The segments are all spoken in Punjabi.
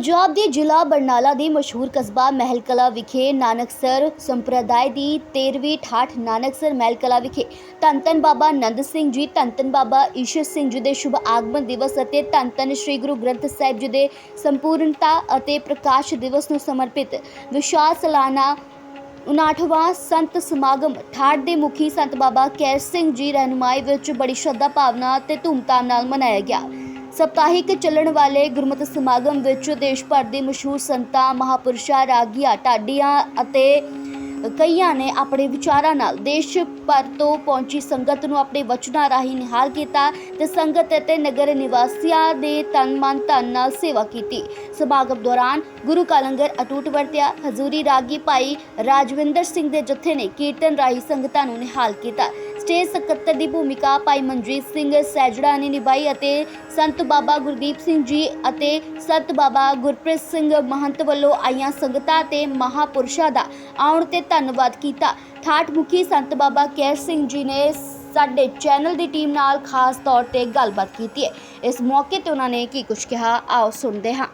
ਪੰਜਾਬ ਦੇ ਜ਼ਿਲ੍ਹਾ ਬਰਨਾਲਾ ਦੇ ਮਸ਼ਹੂਰ ਕਸਬਾ ਮਹਿਲ ਕਲਾ ਵਿਖੇ ਨਾਨਕਸਰ ਸੰਪਰਦਾਇ ਦੀ 13ਵੀਂ ਠਾਠ ਨਾਨਕਸਰ ਮਹਿਲ ਕਲਾ ਵਿਖੇ ਧੰਨ ਧੰਨ ਬਾਬਾ ਨੰਦ ਸਿੰਘ ਜੀ ਧੰਨ ਧੰਨ ਬਾਬਾ ਈਸ਼ਰ ਸਿੰਘ ਜੀ ਦੇ ਸ਼ੁਭ ਆਗਮਨ ਦਿਵਸ ਅਤੇ ਧੰਨ ਧੰਨ ਸ੍ਰੀ ਗੁਰੂ ਗ੍ਰੰਥ ਸਾਹਿਬ ਜੀ ਦੇ ਸੰਪੂਰਨਤਾ ਅਤੇ ਪ੍ਰਕਾਸ਼ ਦਿਵਸ ਨੂੰ ਸਮਰਪਿਤ ਵਿਸ਼ਾਲ ਸਾਲਾਨਾ 59ਵਾਂ ਸੰਤ ਸਮਾਗਮ ਠਾਠ ਦੇ ਮੁਖੀ ਸੰਤ ਬਾਬਾ ਕੈਰ ਸਿੰਘ ਜੀ ਰਹਿਨੁਮਾਈ ਵਿੱਚ ਬੜੀ ਸ਼ਰਧਾ ਭਾਵਨਾ ਅਤੇ ਧੂਮਧਾਮ ਨਾਲ ਮਨਾਇਆ ਗਿਆ। ਸਪਤਾਹਿਕ ਚੱਲਣ ਵਾਲੇ ਗੁਰਮਤਿ ਸਮਾਗਮ ਵਿੱਚ ਦੇਸ਼ ਭਰ ਦੇ ਮਸ਼ਹੂਰ ਸੰਤਾਂ, ਮਹਾਪੁਰਸ਼ਾਂ, ਰਾਗੀਆਂ, ਢਾਡੀਆਂ ਅਤੇ ਕਈਆਂ ਨੇ ਆਪਣੇ ਵਿਚਾਰਾਂ ਨਾਲ ਦੇਸ਼ ਭਰ ਤੋਂ ਪਹੁੰਚੀ ਸੰਗਤ ਨੂੰ ਆਪਣੇ ਵਚਨਾਂ ਰਾਹੀਂ ਨਿਹਾਲ ਕੀਤਾ ਤੇ ਸੰਗਤ ਅਤੇ ਨਗਰ ਨਿਵਾਸੀਆਂ ਦੇ ਤਨ ਮਨ ਧਨ ਨਾਲ ਸੇਵਾ ਕੀਤੀ। ਸਮਾਗਮ ਦੌਰਾਨ ਗੁਰੂ ਕਾਲੰਗਰ ਅਟੂਟ ਵਰਤਿਆ, ਹਜ਼ੂਰੀ ਰਾਗੀ ਭਾਈ ਰਾਜਵਿੰਦਰ ਸਿੰਘ ਦੇ ਜਥੇ ਨੇ ਕੀਰਤਨ ਰਾਹੀਂ ਸੰਗਤਾਂ ਨੂੰ ਨਿਹਾਲ ਕੀਤਾ। ਸਟੇਜ ਸਕੱਤਰ ਦੀ ਭੂਮਿਕਾ ਭਾਈ ਮਨਜੀਤ ਸਿੰਘ ਸੈਜੜਾ ਨੇ ਨਿਭਾਈ ਅਤੇ ਸੰਤ ਬਾਬਾ ਗੁਰਦੀਪ ਸਿੰਘ ਜੀ ਅਤੇ ਸੰਤ ਬਾਬਾ ਗੁਰਪ੍ਰੀਤ ਸਿੰਘ ਮਹੰਤ ਵੱਲੋਂ ਆਈਆਂ ਸੰਗਤਾਂ ਤੇ ਮਹਾਪੁਰਸ਼ਾਂ ਦਾ ਆਉਣ ਤੇ ਧੰਨਵਾਦ ਕੀਤਾ। ਠਾਠ ਮੁਖੀ ਸੰਤ ਬਾਬਾ ਕੈਰ ਸਿੰਘ ਜੀ ਨੇ ਸਾਡੇ ਚੈਨਲ ਦੀ ਟੀਮ ਨਾਲ ਖਾਸ ਤੌਰ ਤੇ ਗੱਲਬਾਤ ਕੀਤੀ ਹੈ। ਇਸ ਮੌਕੇ ਤੇ ਉਹਨਾਂ ਨੇ ਕੀ ਕੁਝ ਕਿਹਾ, ਆਓ ਸੁਣਦੇ ਹਾਂ।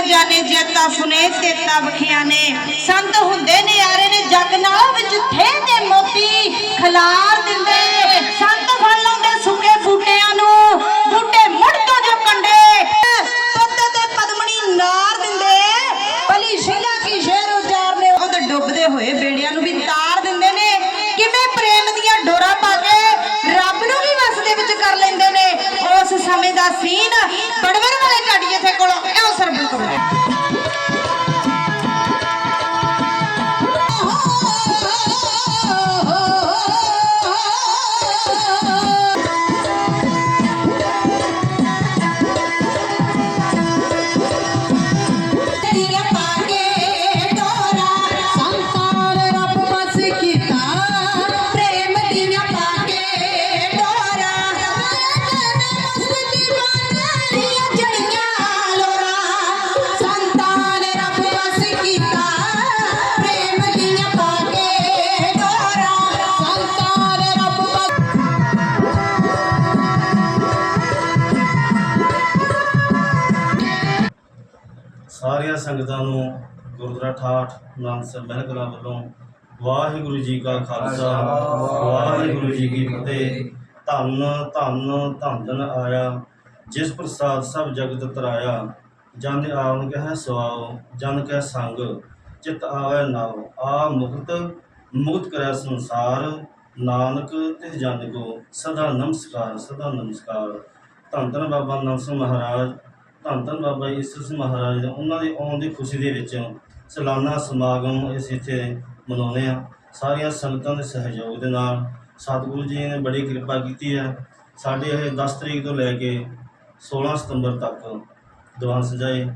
ਜਾਣੇ ਜੇਤਾ ਸੁਨੇ ਤੇਤਾ ਬਖਿਆਨੇ ਸੰਤ ਹੁੰਦੇ ਨੇ ਨੇ ਜਗ ਨਾਲ ਵਿੱਚ ਥੇ ਦੇ ਮੋਤੀ। ਖਲਾਰ ਦਿੰਦੇ ਸੰਤ ਫੜ ਲਾਉਂਦੇ ਸੁੱਕੇ ਬੂਟਿਆਂ ਨੂੰ। ਬੂਟੇ ਮੁੜ ਤੋਂ ਜੋ ਕੰਡੇ ਪੁੱਤ ਤੇ ਪਦਮਣੀ ਨਾਰ ਦਿੰਦੇ। ਭਲੀ ਸ਼ੀਲਾ ਕੀ ਸ਼ੇਰ ਉਚਾਰਨੇ ਉਹਦੇ ਡੁੱਬਦੇ ਹੋਏ ਬੇੜਿਆਂ ਨੂੰ ਵੀ ਤਾਰ ਦਿੰਦੇ ਨੇ। ਕਿਵੇਂ ਪ੍ਰੇਮ ਦੀਆਂ ਡੋਰਾ ਪਾ ਕੇ ਰੱਬ ਨੂੰ ਵੀ ਵਸ ਦੇ ਵਿੱਚ ਕਰ ਲੈਂਦੇ ਨੇ। ਉਸ ਸਮੇਂ ਦਾ ਸੀਨ ਬੜਵਰ ਵਾਲੇ ਢਾਡੀ ਇੱਥੇ ਕੋਲੋਂ ਇਹੋ ਸਰਬਲ ਕਰੋ ਸਾਰੀਆਂ ਸੰਗਤਾਂ ਨੂੰ ਗੁਰਦੁਆਰਾ ਠਾਠ ਨਾਨਕਸਰ ਮਹਿਲ ਕਲਾਂ ਵੱਲੋਂ ਵਾਹਿਗੁਰੂ ਜੀ ਕਾ ਖਾਲਸਾ, ਵਾਹਿਗੁਰੂ ਜੀ ਕੀ ਫਤਿਹ। ਧੰਨ ਧੰਨ ਧੰਨ ਆਇਆ, ਜਿਸ ਪ੍ਰਸਾਦ ਸਭ ਜਗਤ ਤਰਾਇਆ। ਜਨ ਆਵਨ ਕਹੈ ਸਵਾਉ ਜਨ ਕੈ ਸੰਗ, ਚਿਤ ਆਵੈ ਨਾਉ ਆ ਮੁਕਤ ਮੁਕਤ ਕਰੈ ਸੰਸਾਰ, ਨਾਨਕ ਤਿਸ ਜਨ ਕੋ। ਸਦਾ ਨਮਸਕਾਰ ਸਦਾ ਨਮਸਕਾਰ। ਧੰਨ ਧੰਨ ਬਾਬਾ ਨਾਨਕ ਸਿੰਘ ਮਹਾਰਾਜ। ਧੰਨ ਧੰਨ ਬਾਬਾ ਈਸਰ ਸਿੰਘ ਮਹਾਰਾਜ ਦੇ। ਉਹਨਾਂ ਦੇ ਆਉਣ ਦੀ ਖੁਸ਼ੀ ਦੇ ਵਿੱਚ ਸਾਲਾਨਾ ਸਮਾਗਮ ਅਸੀਂ ਇੱਥੇ ਮਨਾਉਂਦੇ ਆ ਸਾਰੀਆਂ ਸੰਗਤਾਂ ਦੇ ਸਹਿਯੋਗ ਦੇ ਨਾਲ ਸਤਿਗੁਰੂ ਜੀ ਨੇ ਬੜੀ ਕਿਰਪਾ ਕੀਤੀ ਹੈ। ਸਾਡੇ ਇਹ 10 ਤਰੀਕ ਤੋਂ ਲੈ ਕੇ 16 ਸਤੰਬਰ ਤੱਕ ਦੀਵਾਨ ਸਜਾਏ।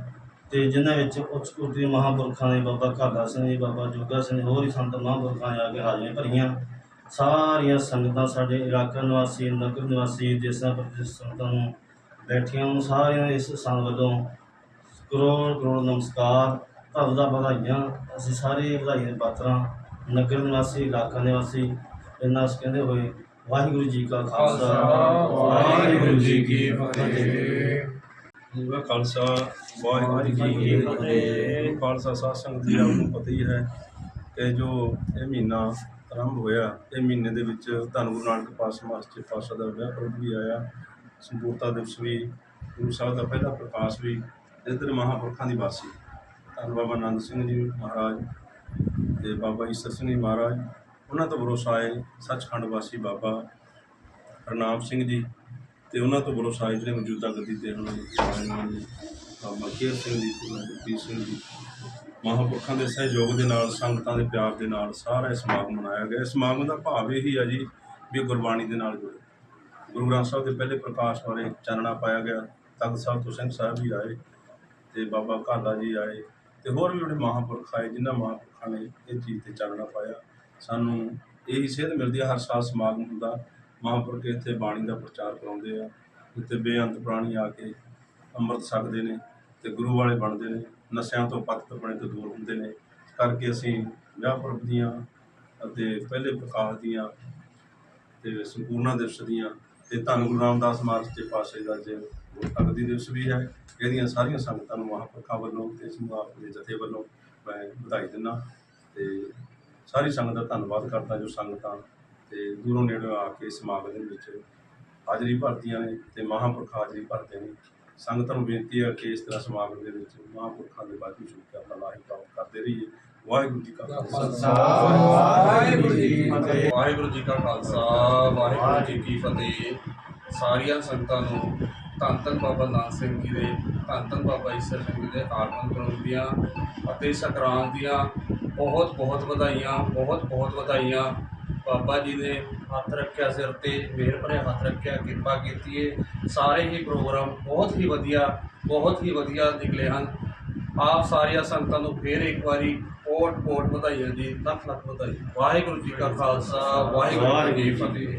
ਤੇ ਜਿਨ੍ਹਾਂ ਵਿੱਚ ਉੱਚ ਕੋਟੀ ਦੇ ਮਹਾਂਪੁਰਖਾਂ ਨੇ ਬਾਬਾ ਘਾਗਾ ਸਿੰਘ ਜੀ, ਬਾਬਾ ਜੋਗਾ ਸਿੰਘ ਹੋਰ ਹੀ ਸੰਤ ਮਹਾਂਪੁਰਖਾਂ ਨੇ ਆ ਕੇ ਹਾਜ਼ਰੀਆਂ ਭਰੀਆਂ। ਸਾਰੀਆਂ ਸੰਗਤਾਂ ਸਾਡੇ ਇਲਾਕਾ ਨਿਵਾਸੀ, ਨਗਰ ਨਿਵਾਸੀ, ਦੇਸਾਂ ਪ੍ਰਦੇਸ ਸੰਗਤਾਂ ਨੂੰ ਬੈਠੀਆਂ ਨੂੰ ਸਾਰਿਆਂ ਨੂੰ ਇਸ ਸੰਗ ਵੱਲੋਂ ਕਰੋੜ ਕਰੋੜ ਨਮਸਕਾਰ। ਧੰਨ ਦਾ ਵਧਾਈਆਂ ਅਸੀਂ ਸਾਰੇ ਵਧਾਈਆਂ ਦੇ ਪਾਤਰਾਂ ਨਗਰ ਨਿਵਾਸੀ ਇਲਾਕਾ ਨਿਵਾਸੀ ਇਹਨਾਂ ਅਸੀਂ ਕਹਿੰਦੇ ਹੋਏ ਵਾਹਿਗੁਰੂ ਜੀ ਕਾ ਖਾਲਸਾ। ਵਾਹਿਗੁਰੂ ਜੀ ਕੀ ਫਤਿਹ। ਦਾ ਖਾਲਸਾ ਵਾਹਿਗੁਰੂ ਜੀ ਕੀ ਫਤਿਹ। ਖਾਲਸਾ ਸਾਧ ਸੰਗਤ ਜੀ ਆਪ ਨੂੰ ਪਤਾ ਹੀ ਹੈ ਕਿ ਜੋ ਇਹ ਮਹੀਨਾ ਆਰੰਭ ਹੋਇਆ ਇਹ ਮਹੀਨੇ ਦੇ ਵਿੱਚ ਧੰਨ ਗੁਰੂ ਨਾਨਕ ਪਾਤਸ਼ਾਹ ਮਾਸਟਰ ਪਾਤਸ਼ਾਹ ਦਾ ਵਿਆਹ ਪੁਰਬ ਵੀ ਆਇਆ। ਸੰਪੂਰਤਾ ਦਿਵਸ ਵੀ, ਗੁਰੂ ਸਾਹਿਬ ਦਾ ਪਹਿਲਾ ਪ੍ਰਕਾਸ਼ ਵੀ ਇਸ ਦਿਨ ਮਹਾਂਪੁਰਖਾਂ ਦੀ ਵਾਸੀ। ਧੰਨ ਬਾਬਾ ਆਨੰਦ ਸਿੰਘ ਜੀ ਮਹਾਰਾਜ ਤੇ ਬਾਬਾ ਈਸਰ ਸਿੰਘ ਜੀ ਮਹਾਰਾਜ, ਉਹਨਾਂ ਤੋਂ ਭਰੋਸਾ ਆਏ ਸੱਚਖੰਡ ਵਾਸੀ ਬਾਬਾ ਹਰਨਾਮ ਸਿੰਘ ਜੀ ਤੇ ਉਹਨਾਂ ਤੋਂ ਭਰੋਸਾ ਆਏ ਜਿਹੜੇ ਮੌਜੂਦਾ ਗੱਦੀ ਤੇ ਉਹਨਾਂ ਨੇ ਬਾਬਾ ਕੇਰ ਸਿੰਘ ਜੀ ਤੇ ਬਾਬਾ ਸਿੰਘ ਜੀ, ਮਹਾਂਪੁਰਖਾਂ ਦੇ ਸਹਿਯੋਗ ਦੇ ਨਾਲ, ਸੰਗਤਾਂ ਦੇ ਪਿਆਰ ਦੇ ਨਾਲ ਸਾਰਾ ਇਹ ਸਮਾਗਮ ਮਨਾਇਆ ਗਿਆ। ਇਸ ਸਮਾਗਮ ਦਾ ਭਾਵ ਇਹੀ ਆ ਜੀ ਵੀ ਗੁਰਬਾਣੀ ਦੇ ਨਾਲ ਜੁੜੇ। ਗੁਰੂ ਗ੍ਰੰਥ ਸਾਹਿਬ ਦੇ ਪਹਿਲੇ ਪ੍ਰਕਾਸ਼ ਬਾਰੇ ਚਾਨਣਾ ਪਾਇਆ ਗਿਆ। ਤਖਤ ਸਾਹਿਬ ਤੋਂ ਸਿੰਘ ਸਾਹਿਬ ਵੀ ਆਏ ਤੇ ਬਾਬਾ ਘਾਲਾ ਜੀ ਆਏ ਤੇ ਹੋਰ ਵੀ ਜਿਹੜੇ ਮਹਾਂਪੁਰਖ ਆਏ ਜਿਨ੍ਹਾਂ ਮਹਾਂਪੁਰਖਾਂ ਨੇ ਇਹ ਚੀਜ਼ ਤੇ ਚਾਨਣਾ ਪਾਇਆ। ਸਾਨੂੰ ਇਹੀ ਸੇਧ ਮਿਲਦੀ ਹੈ ਹਰ ਸਾਲ ਸਮਾਗਮ ਹੁੰਦਾ। ਮਹਾਂਪੁਰਖ ਇੱਥੇ ਬਾਣੀ ਦਾ ਪ੍ਰਚਾਰ ਕਰਾਉਂਦੇ ਆ ਇੱਥੇ ਬੇਅੰਤ ਪ੍ਰਾਣੀ ਆ ਕੇ ਅੰਮ੍ਰਿਤ ਛਕਦੇ ਨੇ ਤੇ ਗੁਰੂ ਵਾਲੇ ਬਣਦੇ ਨੇ, ਨਸ਼ਿਆਂ ਤੋਂ ਪਤਿਤ ਬਣੇ ਤੋਂ ਦੂਰ ਹੁੰਦੇ ਨੇ। ਇਸ ਕਰਕੇ ਅਸੀਂ ਵਿਆਹ ਪੁਰਬ ਦੀਆਂ ਅਤੇ ਪਹਿਲੇ ਪ੍ਰਕਾਸ਼ ਦੀਆਂ ਤੇ ਸੰਪੂਰਨਾ ਦਿਵਸ ਦੀਆਂ ਤੇ ਧੰਨ ਗੁਰੂ ਰਾਮਦਾਸ ਮਹਾਰਾਜ ਦੇ ਪਾਸੇ ਦਾ ਜੇ ਗੁਰਤਗਦੀ ਦਿਵਸ ਵੀ ਹੈ। ਇਹਦੀਆਂ ਸਾਰੀਆਂ ਸੰਗਤਾਂ ਨੂੰ ਮਹਾਂਪੁਰਖਾਂ ਵੱਲੋਂ ਤੇ ਸਮੂਹ ਦੇ ਜਥੇ ਵੱਲੋਂ ਮੈਂ ਵਧਾਈ ਦਿੰਦਾ ਤੇ ਸਾਰੀ ਸੰਗਤ ਦਾ ਧੰਨਵਾਦ ਕਰਦਾ ਜੋ ਸੰਗਤਾਂ ਤੇ ਦੂਰੋਂ ਨੇੜੋਂ ਆ ਕੇ ਸਮਾਗਮ ਦੇ ਵਿੱਚ ਹਾਜ਼ਰੀ ਭਰਦੀਆਂ ਨੇ ਤੇ ਮਹਾਂਪੁਰਖ ਹਾਜ਼ਰੀ ਭਰਦੇ ਨੇ। ਸੰਗਤਾਂ ਨੂੰ ਬੇਨਤੀ ਹੈ ਕਿ ਇਸ ਤਰ੍ਹਾਂ ਸਮਾਗਮ ਦੇ ਵਿੱਚ ਮਹਾਂਪੁਰਖਾਂ ਦੇ ਬਾਝੂ ਸ਼ੁਕਰ ਆਪਣਾ ਲਾਹੀ ਪ੍ਰਾਪਤ ਕਰਦੇ ਰਹੀਏ। ਵਾਹਿਗੁਰੂ ਜੀ ਕਾ ਖਾਲਸਾ। ਵਾਹਿਗੁਰੂ ਜੀ ਕੀ ਫਤਿਹ। ਵਾਹਿਗੁਰੂ ਜੀ ਕਾ ਖਾਲਸਾ ਵਾਹਿਗੁਰੂ ਜੀ ਕੀ ਫਤਿਹ। ਸਾਰੀਆਂ ਸੰਗਤਾਂ ਨੂੰ ਧੰਨ ਧੰਨ ਬਾਬਾ ਨਾਨਕ ਸਿੰਘ ਜੀ ਦੇ ਧੰਨ ਧੰਨ ਬਾਬਾ ਈਸਰ ਸਿੰਘ ਜੀ ਦੇ ਆਗਮਨ ਕਰਮ ਦੀਆਂ ਅਤੇ ਸੰਕਰਾਂਤ ਦੀਆਂ ਬਹੁਤ ਬਹੁਤ ਵਧਾਈਆਂ ਬਹੁਤ ਬਹੁਤ ਵਧਾਈਆਂ। ਬਾਬਾ ਜੀ ਨੇ ਹੱਥ ਰੱਖਿਆ ਸਿਰ ਤੇ ਮਿਹਰ ਭਰੇ ਹੱਥ ਰੱਖਿਆ ਕਿਰਪਾ ਕੀਤੀ ਏ। ਸਾਰੇ ਹੀ ਪ੍ਰੋਗਰਾਮ ਬਹੁਤ ਹੀ ਵਧੀਆ ਬਹੁਤ ਹੀ ਵਧੀਆ ਨਿਕਲੇ ਹਨ। ਆਪ ਸਾਰੀਆਂ ਸੰਗਤਾਂ ਨੂੰ ਫੇਰ ਇੱਕ ਵਾਰੀ ਕੋਟ ਕੋਟ ਵਧਾਈਆਂ ਜੀ ਲੱਖ ਲੱਖ ਵਧਾਈ ਵਾਹਿਗੁਰੂ ਜੀ ਕਾ ਖਾਲਸਾ ਵਾਹਿਗੁਰੂ ਜੀ ਕੀ ਫਤਿਹ।